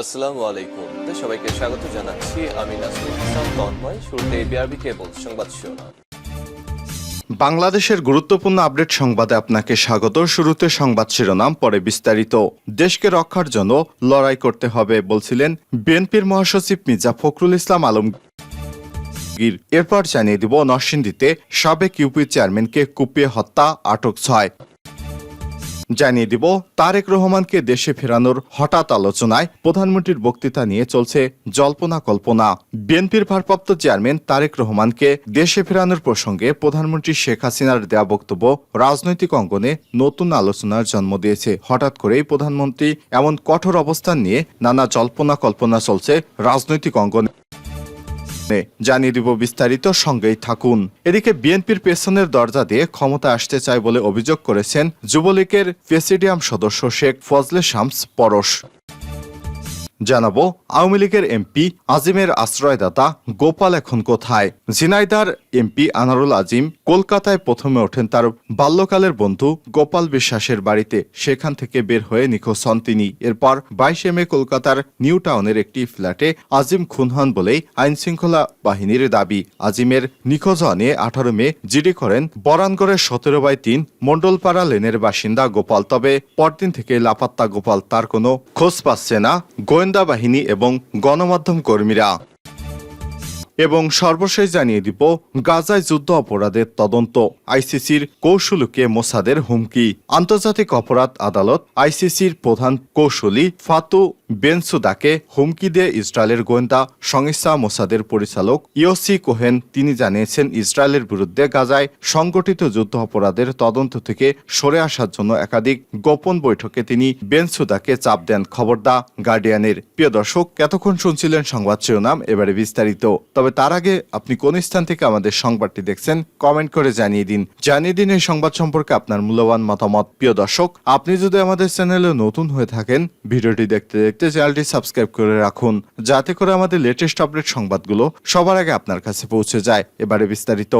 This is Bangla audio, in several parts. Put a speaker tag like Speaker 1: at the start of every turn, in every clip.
Speaker 1: আসসালামু আলাইকুম। সবাইকে স্বাগত জানাচ্ছি। আমি ইসলাম তন্ময়। শুরুতে বিআরবি কেবল সংবাদ শিরোনাম।
Speaker 2: বাংলাদেশের গুরুত্বপূর্ণ আপডেট সংবাদে আপনাকে স্বাগত। শুরুতে সংবাদ শিরোনাম, পরে বিস্তারিত। দেশকে রক্ষার জন্য লড়াই করতে হবে বলছিলেন বিএনপির মহাসচিব মির্জা ফখরুল ইসলাম আলমগীর। এরপর জানিয়ে দিব নরসিংদীতে সাবেক ইউপি চেয়ারম্যানকে কুপিয়ে হত্যা, আটক ছয়। জানিয়ে দিব, তারেক রহমানকে দেশে ফেরানোর হঠাৎ আলোচনায় প্রধানমন্ত্রীর বক্তৃতা নিয়ে চলছে জল্পনা কল্পনা। বিএনপির ভারপ্রাপ্ত চেয়ারম্যান তারেক রহমানকে দেশে ফেরানোর প্রসঙ্গে প্রধানমন্ত্রী শেখ হাসিনার দেয়া বক্তব্য রাজনৈতিক অঙ্গনে নতুন আলোচনার জন্ম দিয়েছে। হঠাৎ করেই প্রধানমন্ত্রী এমন কঠোর অবস্থান নিয়ে নানা জল্পনা কল্পনা চলছে রাজনৈতিক অঙ্গনে। জানিয়ে দিব বিস্তারিত, সঙ্গেই থাকুন। এদিকে বিএনপির পেছনের দরজা দিয়ে ক্ষমতা আসতে চায় বলে অভিযোগ করেছেন যুবলীগের প্রেসিডিয়াম সদস্য শেখ ফজলে শামস পরশ। জানাব আওয়ামী লীগের এমপি আজিমের আশ্রয়দাতা গোপাল এখন কোথায়? ঝিনাইদার এমপি আনারুল আজিম কলকাতায় প্রথমে ওঠেন তার বাল্যকালের বন্ধু গোপাল বিশ্বাসের বাড়িতে। সেখান থেকে বের হয়ে নিখোঁজ হন তিনি। এরপর বাইশে মে কলকাতার নিউ টাউনের একটি ফ্ল্যাটে আজিম খুন হন বলেই আইন শৃঙ্খলা বাহিনীর দাবি। আজিমের নিখোঁজ নিয়ে আঠারো মে জিডি করেন বরানগড়ের সতেরো বাই তিন মণ্ডলপাড়া লেনের বাসিন্দা গোপাল। তবে পরদিন থেকে লাপাত্তা গোপাল তার কোনো খোঁজ পাচ্ছে না। গোয়েন্দা বাহিনী এবং গণমাধ্যম কর্মীরা। এবং সর্বশেষ জানিয়ে দিব গাজায় যুদ্ধ অপরাধের তদন্ত। আইসিসির কৌশলকে মোসাদের হুমকি। আন্তর্জাতিক অপরাধ আদালত আইসিসির প্রধান কৌশলী ফাতু বেনসুদাকে হুমকি দিয়ে ইসরায়েলের গোয়েন্দা সংস্থা মোসাদের পরিচালক ইওসি কোহেন, তিনি জানিয়েছেন ইসরায়েলের বিরুদ্ধে গাজায় সংগঠিত যুদ্ধ অপরাধের তদন্ত থেকে সরে আসার জন্য একাধিক গোপন বৈঠকে তিনি বেনসুদাকে চাপ দেন। খবরদা গার্ডিয়ানের। প্রিয় দর্শক, এতক্ষণ শুনছিলেন সংবাদ শিরোনাম, এবারে বিস্তারিত। তবে তার আগে আপনি কোন স্থান থেকে আমাদের সংবাদটি দেখছেন কমেন্ট করে জানিয়ে দিন। জানিয়ে দিন এই সংবাদ সম্পর্কে আপনার মূল্যবান মতামত। প্রিয় দর্শক, আপনি যদি আমাদের চ্যানেলে নতুন হয়ে থাকেন, ভিডিওটি দেখতে দেখতে চ্যানেলটি সাবস্ক্রাইব করে রাখুন, যাতে করে আমাদের লেটেস্ট আপডেট সংবাদগুলো সবার আগে আপনার কাছে পৌঁছে যায়। এবারে বিস্তারিত।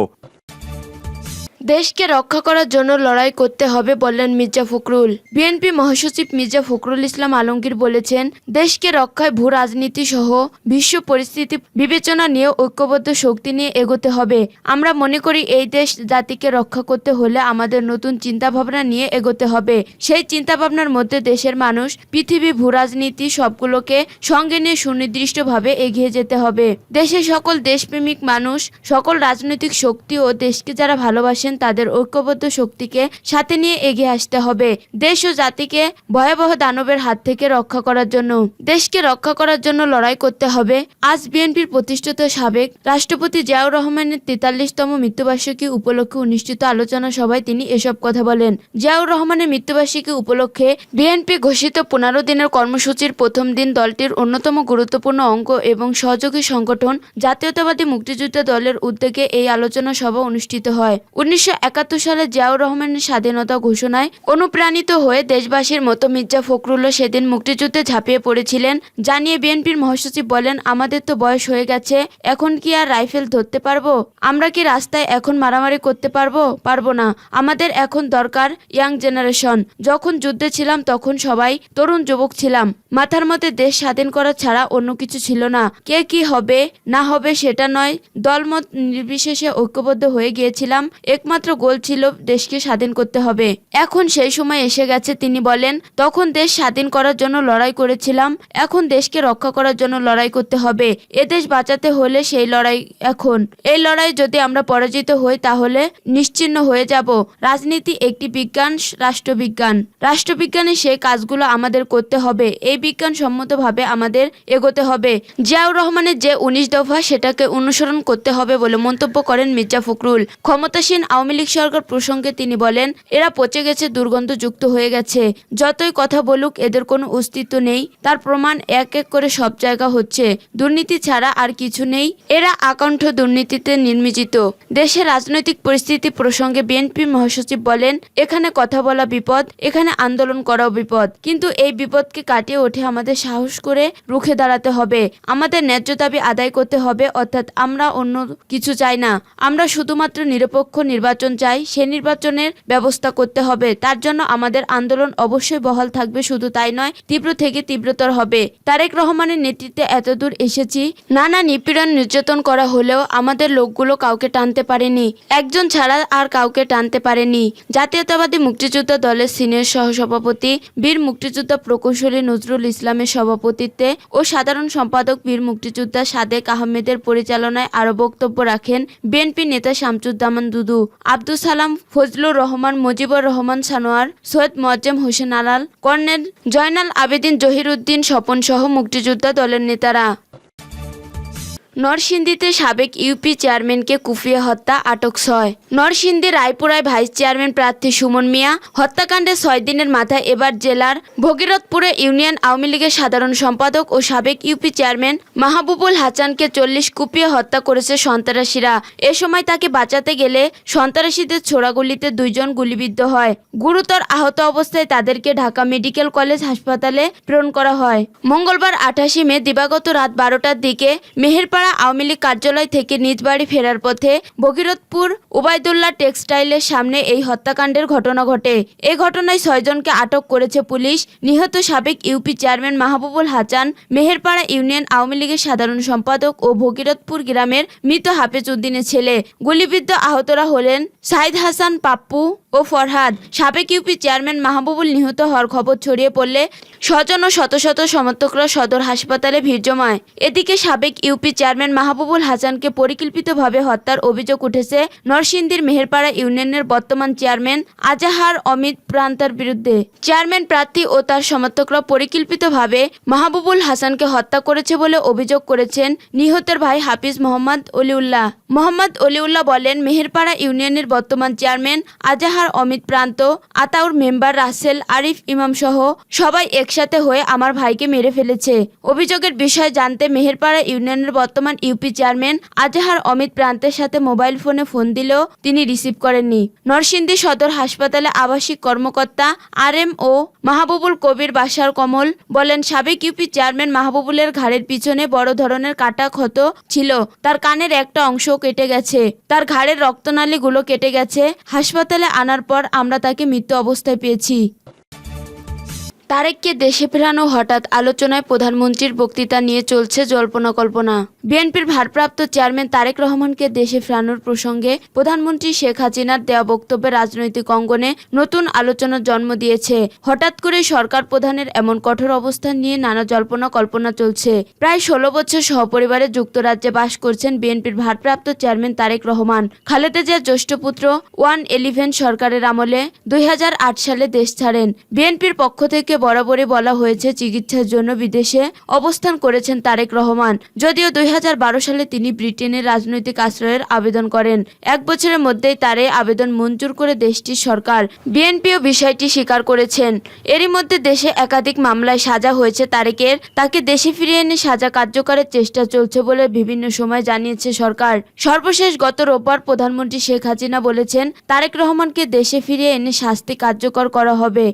Speaker 3: দেশকে রক্ষা করার জন্য লড়াই করতে হবে বললেন মির্জা ফখরুল। বিএনপি মহাসচিব মির্জা ফখরুল ইসলাম আলমগীর বলেছেন, দেশকে রক্ষায় ভূ রাজনীতি সহ বিশ্ব পরিস্থিতি বিবেচনা নিয়ে ঐক্যবদ্ধ শক্তি নিয়ে এগোতে হবে। আমরা মনে করি এই দেশ জাতিকে রক্ষা করতে হলে আমাদের নতুন চিন্তাভাবনা নিয়ে এগোতে হবে। সেই চিন্তাভাবনার মধ্যে দেশের মানুষ, পৃথিবী ভূ রাজনীতি সবগুলোকে সঙ্গে নিয়ে সুনির্দিষ্টভাবে এগিয়ে যেতে হবে। দেশের সকল দেশপ্রেমিক মানুষ, সকল রাজনৈতিক শক্তি ও দেশকে যারা ভালোবাসেন তাদের ঐক্যবদ্ধ শক্তিকে সাথে নিয়ে এগিয়ে আসতে হবে। দেশ ও জাতিকে ভয়াবহ দানবের হাত থেকে রক্ষা করার জন্য, দেশকে রক্ষা করার জন্য লড়াই করতে হবে। আজ বিএনপির প্রতিষ্ঠিত সাবেক রাষ্ট্রপতি জিয়াউর রহমানের তেতাল্লিশতম মৃত্যুবার্ষিকী উপলক্ষে অনুষ্ঠিত আলোচনা সভায় তিনি এসব কথা বলেন। জিয়াউর রহমানের মৃত্যুবার্ষিকী উপলক্ষে বিএনপি ঘোষিত পনেরো দিনের কর্মসূচির প্রথম দিন দলটির অন্যতম গুরুত্বপূর্ণ অঙ্গ এবং সহযোগী সংগঠন জাতীয়তাবাদী মুক্তিযোদ্ধা দলের উদ্যোগে এই আলোচনা সভা অনুষ্ঠিত হয়। উনিশশো একাত্তর সালে জিয়াউর রহমানের স্বাধীনতা ঘোষণায় অনুপ্রাণিত হয়ে দেশবাসীর মতো মির্জা ফখরুলও সেদিন মুক্তিযুদ্ধে ঝাঁপিয়ে পড়েছিলেন। জানিয়ে বিএনপির মহাসচিব বলেন, আমাদের তো বয়স হয়ে গেছে, এখন কি আর রাইফেল ধরতে পারব? আমরা কি রাস্তায় এখন মারামারি করতে পারব? পারব না। আমাদের এখন দরকার ইয়াং জেনারেশন। যখন যুদ্ধে ছিলাম তখন সবাই তরুণ যুবক ছিলাম। মাথার মধ্যে দেশ স্বাধীন করা ছাড়া অন্য কিছু ছিল না। কে কি হবে, না হবে সেটা নয়, দলমত নির্বিশেষে ঐক্যবদ্ধ হয়ে গিয়েছিলাম। একমাত্র গোল ছিল দেশকে স্বাধীন করতে হবে। এখন সেই সময় এসে গেছে, তিনি বলেন, তখন দেশ স্বাধীন করার জন্য লড়াই করেছিলাম, এখন দেশকে রক্ষা করার জন্য লড়াই করতে হবে। এ দেশ বাঁচাতে হলে সেই লড়াই এখন। এই লড়াই যদি আমরা পরাজিত হই, তাহলে নিশ্চিন্ন হয়ে যাব। রাজনীতি একটি বিজ্ঞান, রাষ্ট্রবিজ্ঞান। রাষ্ট্রবিজ্ঞানে সেই কাজগুলো আমাদের করতে হবে। এই বিজ্ঞান সম্মতভাবে আমাদের এগোতে হবে। জিয়াউর রহমানের যে উনিশ দফা, সেটাকে অনুসরণ করতে হবে বলে মন্তব্য করেন মির্জা ফখরুল। ক্ষমতাসীন আওয়ামী লীগ সরকার প্রসঙ্গে তিনি বলেন, এরা পচে গেছে, দুর্গন্ধযুক্ত হয়ে গেছে। যতই কথা বলুক, এদের কোনো অস্তিত্ব নেই। তার প্রমাণ এক এক করে সব জায়গা হচ্ছে। দুর্নীতি ছাড়া আর কিছু নেই। এরা আকণ্ঠ দুর্নীতিতে নির্মিজিত দেশের রাজনৈতিক পরিস্থিতি প্রসঙ্গে বিএনপি মহাসচিব বলেন, এখানে কথা বলা বিপদ, এখানে আন্দোলন করাও বিপদ। কিন্তু এই বিপদকে কাটিয়ে ওঠে আমাদের সাহস করে রুখে দাঁড়াতে হবে। আমাদের ন্যায্য দাবি আদায় করতে হবে, অর্থাৎ আমরা অন্য কিছু চাই না। আমরা শুধুমাত্র নিরপেক্ষ নির্বাচন নির্বাচন চাই, সে নির্বাচনের ব্যবস্থা করতে হবে। তার জন্য আমাদের আন্দোলন অবশ্যই বহাল থাকবে, শুধু তাই নয়, তীব্র থেকে তীব্রতর হবে। তারেক রহমানের নেতৃত্বে এতদূর এসেছি, নানা নিপীড়ন নির্যাতন করা হলেও আমাদের লোকগুলো কাউকে টানতে পারেনি। একজন ছাড়া আর কাউকে টানতে পারেনি। জাতীয়তাবাদী মুক্তিযোদ্ধা দলের সিনিয়র সহসভাপতি বীর মুক্তিযোদ্ধা প্রকৌশলী নজরুল ইসলামের সভাপতিত্বে ও সাধারণ সম্পাদক বীর মুক্তিযোদ্ধা সাদেক আহমেদের পরিচালনায় আরও বক্তব্য রাখেন বিএনপি নেতা শামসুজ্জামান দুদু। আব্দুল সালাম, ফজলুর রহমান, মুজিবুর রহমান সানোয়ার, সৈয়দ মোয়াজ্জেম হোসেন আলাল, কর্নেল জয়নাল আবেদিন জহিরুদ্দিন স্বপন সহ মুক্তিযোদ্ধা দলের নেতারা। নরসিংদীতে সাবেক ইউপি চেয়ারম্যানকে কুপিয়ে হত্যা, আটক ছয়। নরসিংদী রায়পুরায় ভাইস চেয়ারম্যান প্রার্থী সুমন মিয়া, হত্যাকাণ্ডে ছয় দিনের মাথায় এবার জেলার ভগীরথপুরে ইউনিয়ন আওয়ামী লীগের সাধারণ সম্পাদক ও সাবেক ইউপি চেয়ারম্যান মাহবুবুল হাসানকে চল্লিশ কুপিয়ে হত্যা করেছে সন্ত্রাসীরা। এ সময় তাকে বাঁচাতে গেলে সন্ত্রাসীদের ছোড়াগুলিতে দুইজন গুলিবিদ্ধ হয়। গুরুতর আহত অবস্থায় তাদেরকে ঢাকা মেডিকেল কলেজ হাসপাতালে প্রেরণ করা হয়। মঙ্গলবার আঠাশে মে দিবাগত রাত বারোটার দিকে মেহেরপাড়া আওয়ামী লীগ কার্যালয় থেকে নিজ বাড়ি ফেরার পথে ভগীরথপুর উবায়দুল্লাহ টেক্সটাইলের সামনে এই হত্যাকাণ্ডের ঘটনা ঘটে। এ ঘটনায় ছয়জনকে আটক করেছে পুলিশ। নিহত সাবেক UP chairman Mahbubul Hasan Meherpara union Awami লীগের সাধারণ সম্পাদক ও ভগীরথপুর গ্রামের মৃত হাফেজ উদ্দিনের ছেলে। গুলিবিদ্ধ আহতরা হলেন সাইদ হাসান পাপ্পু। ও ফরহাদ, সাবেক ইউপি চেয়ারম্যান মাহবুবুল নিহত হওয়ার খবর ছড়িয়ে পড়লে স্বজন ও শত শত সমর্থকরা সদর হাসপাতালে ভিড় জমায় এদিকে সাবেক ইউপি চেয়ারম্যান মাহবুবুল হাসানকে পরিকল্পিতভাবে হত্যার অভিযোগ উঠেছে নরসিংদীর মেহেরপাড়া ইউনিয়নের বর্তমান চেয়ারম্যান আজাহার অমিত প্রান্তার বিরুদ্ধে। চেয়ারম্যান প্রার্থী ও তার সমর্থকরা পরিকল্পিতভাবে মাহবুবুল হাসানকে হত্যা করেছে বলে অভিযোগ করেছেন নিহতের ভাই হাফিজ মোহাম্মদ অলিউল্লাহ। মোহাম্মদ অলিউল্লাহ বলেন, মেহেরপাড়া ইউনিয়নের বর্তমান চেয়ারম্যান আজাহার অমিত প্রান্ত, আতাউর মেম্বার রাসেল, আরিফ ইমাম সহ সবাই একসাথে হয়ে আমার ভাইকে মেরে ফেলেছে। অভিযোগের বিষয় জানতে মেহেরপাড়া ইউনিয়নের বর্তমান ইউপি চেয়ারম্যান আজাহার অমিত প্রান্তের সাথে মোবাইল ফোনে ফোন দিলেও তিনি রিসিভ করেননি। নরসিংদী সদর হাসপাতালে আবাসিক কর্মকর্তা আর এম ও মাহবুবুল কবির বাসার কমল বলেন, সাবেক ইউপি চেয়ারম্যান মাহবুবুলের ঘাড়ের পিছনে বড় ধরনের কাটা ক্ষত ছিল। তার কানের একটা অংশ কেটে গেছে। তার ঘাড়ের রক্তনালীগুলো কেটে গেছে। হাসপাতালে আনার পর আমরা তাকে মৃত্যু অবস্থায় পেয়েছি। তারেককে দেশে ফেরানো হঠাৎ আলোচনায় প্রধানমন্ত্রীর বক্তৃতা নিয়ে চলছে জল্পনা কল্পনা বিএনপির ভারপ্রাপ্ত চেয়ারম্যান তারেক রহমানকে দেশে ফেরানোর প্রসঙ্গে প্রধানমন্ত্রী শেখ হাসিনার দেওয়া বক্তব্যে রাজনৈতিক অঙ্গনে নতুন আলোচনার জন্ম দিয়েছে। হঠাৎ করে সরকার প্রধানের এমন কঠোর অবস্থান নিয়ে নানা জল্পনা কল্পনা চলছে। প্রায় ষোলো বছর সহপরিবারে যুক্তরাজ্যে বাস করছেন বিএনপির ভারপ্রাপ্ত চেয়ারম্যান তারেক রহমান। খালেদা জিয়ার জ্যেষ্ঠ পুত্র ওয়ান এলিভেন সরকারের আমলে দুই হাজার আট সালে দেশ ছাড়েন। বিএনপির পক্ষ থেকে বরাবরই বলা হয়েছে, চিকিৎসার জন্য বিদেশে অবস্থান করেছেন তারেক রহমান। যদিও দুই হাজার বারো সালে তিনি ব্রিটেনের রাজনৈতিক আশ্রয়ের আবেদন করেন। এক বছরের মধ্যেই তার এই আবেদন মঞ্জুর করে দেশটির সরকার বিএনপিও বিষয়টি স্বীকার করেছেন। এরই মধ্যে দেশে একাধিক মামলায় সাজা হয়েছে তারেকের। তাকে দেশে ফিরিয়ে এনে সাজা কার্যকরের চেষ্টা চলছে বলে বিভিন্ন সময় জানিয়েছে সরকার। সর্বশেষ গত রোববার প্রধানমন্ত্রী শেখ হাসিনা বলেছেন, তারেক রহমানকে দেশে ফিরিয়ে এনে শাস্তি কার্যকর করা হবে।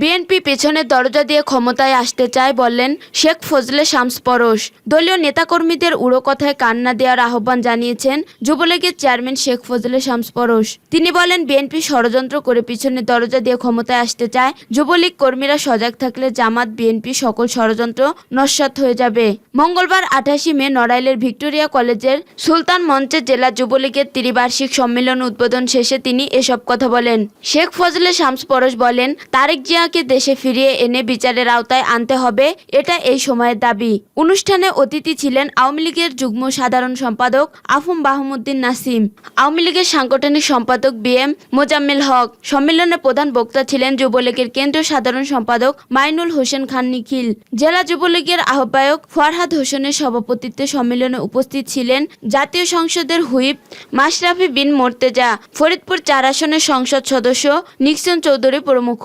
Speaker 3: বিএনপি পেছনের দরজা দিয়ে ক্ষমতায় আসতে চায় বললেন শেখ ফজলে শামস পরশ। দলীয় নেতাকর্মীদের উড়ো কথায় কান্না দেওয়ার আহ্বান জানিয়েছেন যুবলীগের চেয়ারম্যান শেখ ফজলে শামস পরশ। তিনি বলেন, বিএনপি ষড়যন্ত্র করে পিছনের দরজা দিয়ে ক্ষমতায় আসতে চায়, যুবলীগ কর্মীরা সজাগ থাকলে জামাত, বিএনপি সকল ষড়যন্ত্র নস্যাৎ হয়ে যাবে। মঙ্গলবার আঠাশি মে নড়াইলের ভিক্টোরিয়া কলেজের সুলতান মঞ্চে জেলা যুবলীগের ত্রিবার্ষিক সম্মেলন উদ্বোধন শেষে তিনি এসব কথা বলেন। শেখ ফজলে শামস পরশ বলেন, তারেক জিয়াকে দেশে ফিরিয়ে এনে বিচারের আওতায় আনতে হবে, এটা এই সময়ের দাবি। অনুষ্ঠানে অতিথি ছিলেন আওয়ামী লীগের যুগ্ম সাধারণ সম্পাদক আফম বাহমুদ্দিন নাসিম, আওয়ামী লীগের সাংগঠনিক সম্পাদক বি এম মোজাম্মেল হক, সম্মেলনে প্রধান বক্তা ছিলেন যুবলীগের কেন্দ্রীয় সাধারণ সম্পাদক মাইনুল হোসেন খান নিখিল, জেলা যুবলীগের আহ্বায়ক ফরহাদ হোসেনের সভাপতিত্বে সম্মেলনে উপস্থিত ছিলেন জাতীয় সংসদের হুইপ মাশরাফি বিন মোর্তেজা, ফরিদপুর চার আসনের সংসদ সদস্য নিক্সন চৌধুরী প্রমুখ।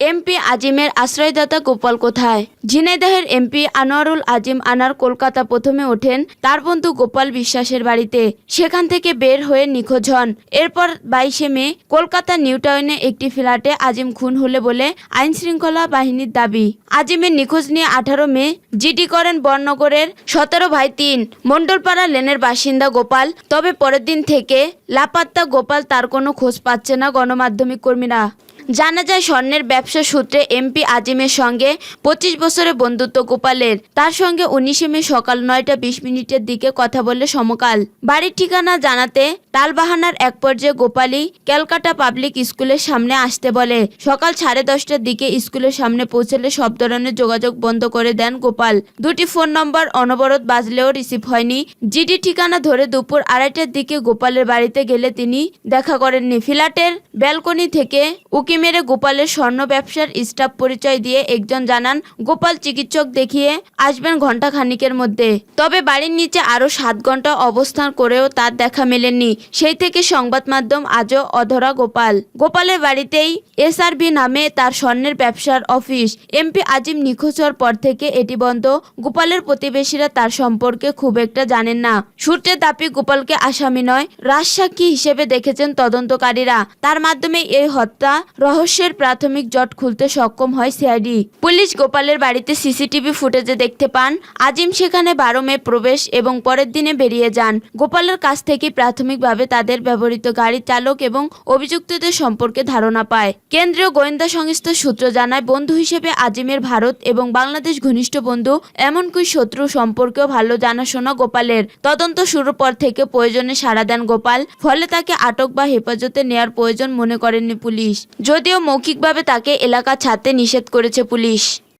Speaker 3: এমপি আজিমের আশ্রয়দাতা গোপাল কোথায়? ঝিনাইদহের এমপি আনোয়ারুল আজিম আনার কলকাতা প্রথমে ওঠেন তার বন্ধু গোপাল বিশ্বাসের বাড়িতে। সেখান থেকে বের হয়ে নিখোঁজ হন। এরপর বাইশে মে কলকাতা নিউ টাউনে একটি ফ্ল্যাটে আজিম খুন হলে বলে আইন শৃঙ্খলা বাহিনীর দাবি। আজিমের নিখোঁজ নিয়ে আঠারো মে জিডি করেন বর্ণগরের সতেরো ভাই তিন মণ্ডলপাড়া লেনের বাসিন্দা গোপাল। তবে পরের দিন থেকে লাপাত্তা গোপাল তার কোনো খোঁজ পাচ্ছে না গণমাধ্যমিক কর্মীরা। জানা যায় স্বর্ণের ব্যবসা সূত্রে এমপি আজিমের সঙ্গে পঁচিশ বছরের বন্ধুত্ব গোপালের। তার সঙ্গে উনিশে মে সকাল নয়টা বিশ মিনিটের দিকে কথা বলে সমকাল। বাড়ির ঠিকানা জানাতে তালবাহানার এক পর্যায়ে গোপালী ক্যালকাটা পাবলিক স্কুলের সামনে আসতে বলে। সকাল সাড়ে দশটার দিকে স্কুলের সামনে পৌঁছলে সব ধরনের যোগাযোগ বন্ধ করে দেন গোপাল। দুটি ফোন নম্বর অনবরত বাজলেও রিসিভ হয়নি। জিডি ঠিকানা ধরে দুপুর আড়াইটার দিকে গোপালের বাড়িতে গেলে তিনি দেখা করেননি। ফ্ল্যাটের ব্যালকনি থেকে উকি মেরে গোপালের স্বর্ণ ব্যবসার স্টাফ পরিচয় দিয়ে একজন জানান, গোপাল চিকিৎসক দেখিয়ে আসবেন ঘণ্টা খানিকের মধ্যে। তবে বাড়ির নিচে আরও সাত ঘণ্টা অবস্থান করেও তার দেখা মেলেননি সেই থেকে সংবাদ মাধ্যম আজও অধরা গোপাল। গোপালের বাড়িতেই এসআরবি নামে তার স্বর্ণের ব্যবসার অফিস। এমপি আজিম নিখোঁজ হওয়ার পর থেকে এটি বন্ধ। গোপালের প্রতিবেশীরা তার সম্পর্কে খুব একটা জানেন না। সূত্রের দাবি, গোপালকে আসামি নয়, রাজসাক্ষী হিসেবে দেখেছেন তদন্তকারীরা। তার মাধ্যমে এই হত্যা রহস্যের প্রাথমিক জট খুলতে সক্ষম হয় সিআইডি। পুলিশ গোপালের বাড়িতে সিসিটিভি ফুটেজে দেখতে পান, আজিম সেখানে বারো মে প্রবেশ এবং পরের দিনে বেরিয়ে যান। গোপালের কাছ থেকে প্রাথমিকভাবে তাদের ব্যবহৃত গাড়ির চালক এবং অভিযুক্তদের সম্পর্কে ধারণা পায়। কেন্দ্রীয় গোয়েন্দা সংস্থার সূত্র জানায়, বন্ধু হিসেবে আজিমের ভারত এবং বাংলাদেশ ঘনিষ্ঠ বন্ধু, এমনকি শত্রু সম্পর্কেও ভালো জানাশোনা গোপালের। তদন্ত শুরুর পর থেকে প্রয়োজনে সাড়া দেন গোপাল, ফলে তাকে আটক বা হেফাজতে নেয়ার প্রয়োজন মনে করেননি পুলিশ। যদিও মৌখিকভাবে তাকে এলাকা ছাড়তে নিষেধ করেছে পুলিশ।